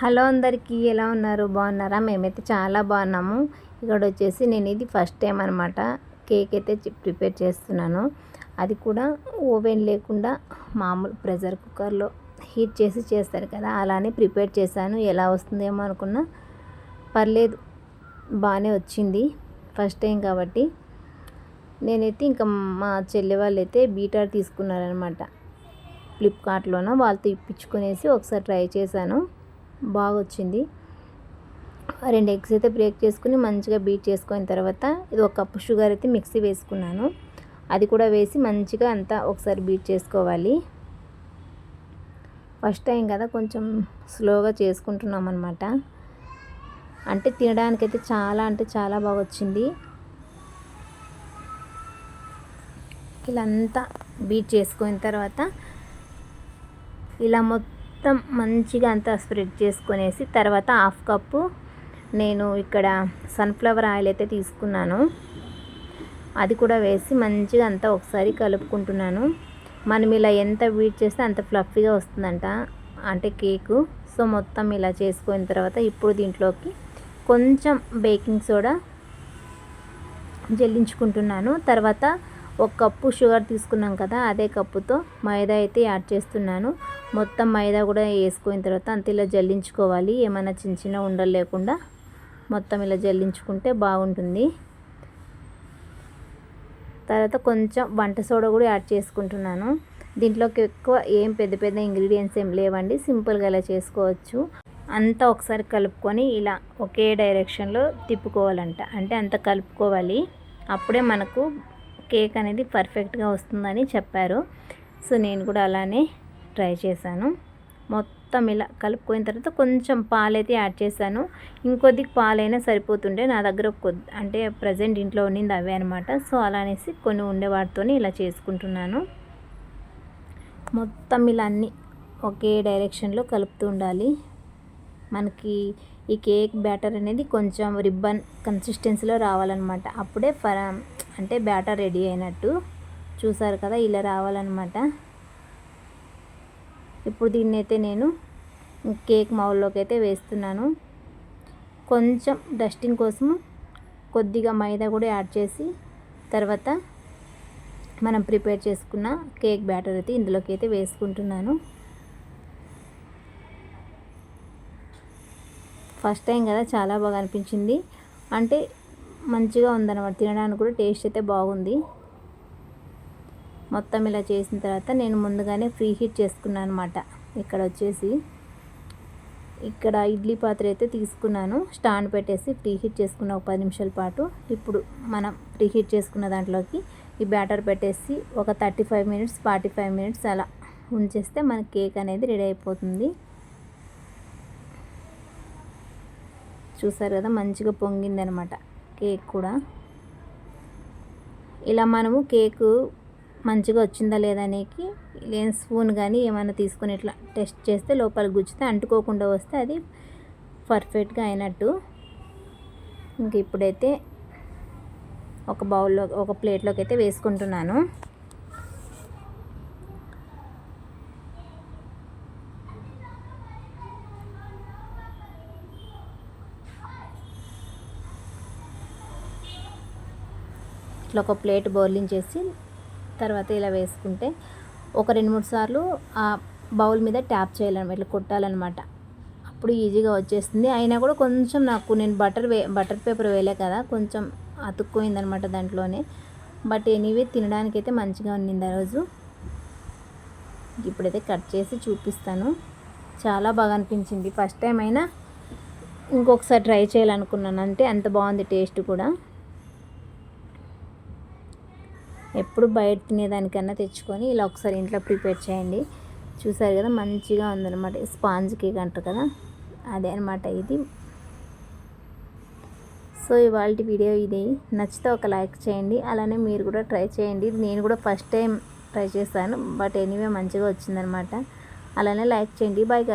Hello అందరికీ ఎలా ఉన్నారు? బాగున్నారా? మేమైతే చాలా బాగున్నాము. ఇక్కడ వచ్చేసి నేను ఇది ఫస్ట్ టైం అనమాట కేక్ అయితే ప్రిపేర్ చేస్తున్నాను. అది కూడా ఓవెన్ లేకుండా మామూలు ప్రెషర్ కుక్కర్లో హీట్ చేసి చేస్తారు కదా అలానే ప్రిపేర్ చేశాను. ఎలా వస్తుందేమో అనుకున్నా పర్లేదు బాగానే వచ్చింది ఫస్ట్ టైం కాబట్టి. నేనైతే ఇంకా మా చెల్లి వాళ్ళు అయితే బీటార్ తీసుకున్నారనమాట ఫ్లిప్కార్ట్లోనో వాళ్ళతో ఇప్పించుకునేసి ఒకసారి ట్రై చేశాను. బాగా వచ్చింది రెండు ఎగ్స్ అయితే బ్రేక్ చేసుకుని మంచిగా బీట్ చేసుకున్న తర్వాత ఇది ఒక కప్పు షుగర్ అయితే మిక్సీ వేసుకున్నాను. అది కూడా వేసి మంచిగా అంతా ఒకసారి బీట్ చేసుకోవాలి. ఫస్ట్ టైం కదా కొంచెం స్లోగా చేసుకుంటున్నాం అనమాట అంటే తినడానికైతే చాలా అంటే చాలా బాగా వచ్చింది ఇలా అంతా బీట్ చేసుకున్న తర్వాత ఇలా మొత్తం మొత్తం మంచిగా అంతా స్ప్రెడ్ చేసుకునేసి తర్వాత హాఫ్ కప్పు నేను ఇక్కడ సన్ఫ్లవర్ ఆయిల్ అయితే తీసుకున్నాను. అది కూడా వేసి మంచిగా అంతా ఒకసారి కలుపుకుంటున్నాను. మనం ఇలా ఎంత వీట్ చేస్తే అంత ఫ్లఫీగా వస్తుందంట అంటే కేకు. సో మొత్తం ఇలా చేసుకున్న తర్వాత ఇప్పుడు దీంట్లోకి కొంచెం బేకింగ్ సోడా జల్లించుకుంటున్నాను. తర్వాత ఒక కప్పు షుగర్ తీసుకున్నాం కదా అదే కప్పుతో మైదా అయితే యాడ్ చేస్తున్నాను. మొత్తం మైదా కూడా వేసుకున్న తర్వాత అంత ఇలా జల్లించుకోవాలి. ఏమైనా చిన్న చిన్న ఉండలు లేకుండా మొత్తం ఇలా జల్లించుకుంటే బాగుంటుంది. తర్వాత కొంచెం వంట సోడా కూడా యాడ్ చేసుకుంటున్నాను. దీంట్లోకి ఎక్కువ ఏం పెద్ద పెద్ద ఇంగ్రీడియంట్స్ ఏం లేవండి. సింపుల్గా ఇలా చేసుకోవచ్చు. అంతా ఒకసారి కలుపుకొని ఇలా ఒకే డైరెక్షన్లో తిప్పుకోవాలంట. అంటే అంత కలుపుకోవాలి. అప్పుడే మనకు కేక్ అనేది పర్ఫెక్ట్గా వస్తుందని చెప్పారు. సో నేను కూడా అలానే ట్రై చేశాను. మొత్తం ఇలా కలుపుకున్న తర్వాత కొంచెం పాలైతే యాడ్ చేశాను. ఇంకొద్ది పాలైనా సరిపోతుండే నా దగ్గర కొద్ది అంటే ప్రజెంట్ ఇంట్లో ఉండింది అవే అనమాట సో అలా అనేసి కొన్ని ఉండేవాటితో ఇలా చేసుకుంటున్నాను. మొత్తం ఇలా అన్నీ ఒకే డైరెక్షన్లో కలుపుతూ ఉండాలి. మనకి ఈ కేక్ బ్యాటర్ అనేది కొంచెం రిబ్బన్ కన్సిస్టెన్సీలో రావాలన్నమాట. అప్పుడే ఫర్ అంటే బ్యాటర్ రెడీ అయినట్టు. చూసారు కదా ఇలా రావాలన్నమాట. ఇప్పుడు దీన్ని అయితే నేను కేక్ మౌల్లోకి అయితే వేస్తున్నాను. కొంచెం డస్టింగ్ కోసం కొద్దిగా మైదా కూడా యాడ్ చేసి తర్వాత మనం ప్రిపేర్ చేసుకున్న కేక్ బ్యాటర్ అయితే ఇందులోకి అయితే వేసుకుంటున్నాను. ఫస్ట్ టైం కదా చాలా బాగా అనిపించింది. అంటే మంచిగా ఉందన్నమాట. తినడానికి కూడా టేస్ట్ అయితే బాగుంది. మొత్తం ఇలా చేసిన తర్వాత నేను ముందుగానే ఫ్రీ హీట్ చేసుకున్నాను అనమాట ఇక్కడ వచ్చేసి ఇక్కడ ఇడ్లీ పాత్ర అయితే తీసుకున్నాను. స్టాండ్ పెట్టేసి ఫ్రీ హీట్ చేసుకున్న ఒక పది నిమిషాల పాటు ఇప్పుడు మనం ఫ్రీ హీట్ చేసుకున్న దాంట్లోకి ఈ బ్యాటర్ పెట్టేసి ఒక thirty five minutes forty five minutes అలా ఉంచేస్తే మన కేక్ అనేది రెడీ అయిపోతుంది. చూసారు కదా మంచిగా పొంగిందనమాట కేక్ కూడా. ఇలా మనము కేకు మంచిగా వచ్చిందా లేదా లేని స్పూన్ కానీ ఏమైనా తీసుకొని ఇట్లా టెస్ట్ చేస్తే లోపల గుచ్చితే అంటుకోకుండా వస్తే అది పర్ఫెక్ట్గా అయినట్టు. ఇంక ఇప్పుడైతే ఒక బౌల్లో ఒక ప్లేట్లోకి అయితే వేసుకుంటున్నాను. ఇట్లా ఒక ప్లేట్ బౌలింగ్ చేసి తర్వాత ఇలా వేసుకుంటే ఒక రెండు మూడు సార్లు ఆ బౌల్ మీద ట్యాప్ చేయాలన్నమాట ఇట్లా కొట్టాలన్నమాట. అప్పుడు ఈజీగా వచ్చేస్తుంది. అయినా కూడా కొంచెం నాకు నేను బటర్ వే బటర్ పేపర్ వేయలే కదా కొంచెం అతుక్కుపోయిందనమాట దాంట్లోనే. బట్ ఎనీవే తినడానికైతే మంచిగా ఉన్నింది ఆ రోజు. ఇప్పుడైతే కట్ చేసి చూపిస్తాను. చాలా బాగా అనిపించింది. ఫస్ట్ టైం అయినా ఇంకొకసారి ట్రై చేయాలనుకున్నాను. అంటే అంత బాగుంది టేస్ట్ కూడా. ఎప్పుడు బయట తినేదానికన్నా తెచ్చుకొని ఇలా ఒకసారి ఇంట్లో ప్రిపేర్ చేయండి. చూసారు కదా మంచిగా ఉందన్నమాట. స్పాంజ్ కేక్ అంటారు కదా అదే అనమాట ఇది. సో ఇవాళ వీడియో ఇది. నచ్చితే ఒక లైక్ చేయండి. అలానే మీరు కూడా ట్రై చేయండి. నేను కూడా ఫస్ట్ టైం ట్రై చేశాను. బట్ ఎనీవే మంచిగా వచ్చిందనమాట అలానే లైక్ చేయండి. బాయ్